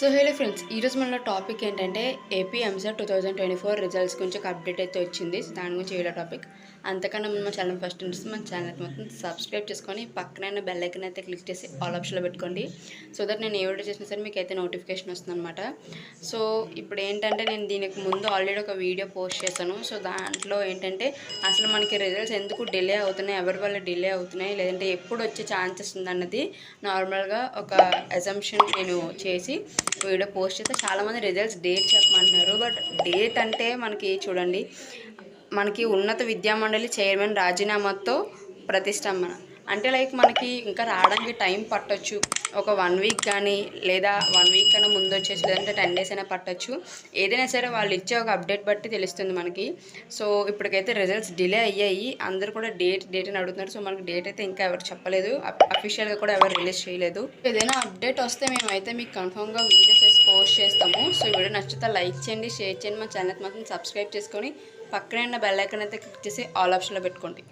So hello friends ఈరోజు మన topic ఏంటంటే AP EAMCET two thousand twenty four results గురించి ఒక అప్డేట్ అయితే వచ్చింది. దాని గురించి వీడియో టాపిక్. అంతకన్నా ముందు ఛానల్ ఫస్ట్ నుంచి మన ఛానల్ మొత్తం సబ్స్క్రైబ్ చేసుకొని పక్కన బెల్ ఐకన్ అయితే క్లిక్ చేసి ఆల్ ఆప్షన్లో పెట్టుకోండి. సో దట్ నేను ఏ వీడియో చేసినా సరే మీకు అయితే నోటిఫికేషన్ వస్తుందన్నమాట. సో ఇప్పుడు ఏంటంటే నేను దీనికి ముందు ఆల్రెడీ ఒక వీడియో పోస్ట్ చేశాను. సో దాంట్లో ఏంటంటే అసలు మనకి రిజల్ట్స్ ఎందుకు డిలే అవుతున్నాయి? ఎవరి వల్ల డిలే అవుతున్నాయి? లేదంటే ఎప్పుడు వచ్చే ఛాన్సెస్ ఉందన్నది నార్మల్గా ఒక అజంప్షన్ నేను చేసి వీడియో పోస్ట్ చేస్తే చాలామంది రిజల్ట్స్ డేట్ చెప్పమంటున్నారు. బట్ డేట్ అంటే మనకి చూడండి మనకి ఉన్నత విద్యామండలి చైర్మన్ రాజీనామాతో ప్రతిష్టంభన. అంటే లైక్ మనకి ఇంకా రావడానికి టైం పట్టొచ్చు. ఒక వన్ వీక్ కానీ లేదా వన్ వీక్ కన్నా ముందు వచ్చేసి లేదంటే టెన్ డేస్ అయినా పట్టొచ్చు. ఏదైనా సరే వాళ్ళు ఇచ్చే ఒక అప్డేట్ బట్టి తెలుస్తుంది మనకి. సో ఇప్పటికైతే రిజల్ట్స్ డిలే అయ్యాయి. అందరూ కూడా డేట్ డేట్ అని అడుగుతున్నారు. సో మనకి డేట్ అయితే ఇంకా ఎవరు చెప్పలేదు. అఫీషియల్గా కూడా ఎవరు రిలీజ్ చేయలేదు. ఏదైనా అప్డేట్ వస్తే మేమైతే మీకు కన్ఫర్మ్గా వీడియోస్ చేసి పోస్ట్ చేస్తాము. సో ఈ వీడియో నచ్చితే లైక్ చేయండి షేర్ చేయండి. మా ఛానల్కి మాత్రం సబ్స్క్రైబ్ చేసుకొని పక్కనే ఉన్న బెల్ అయితే క్లిక్ చేసి ఆల్ ఆప్షన్లో పెట్టుకోండి.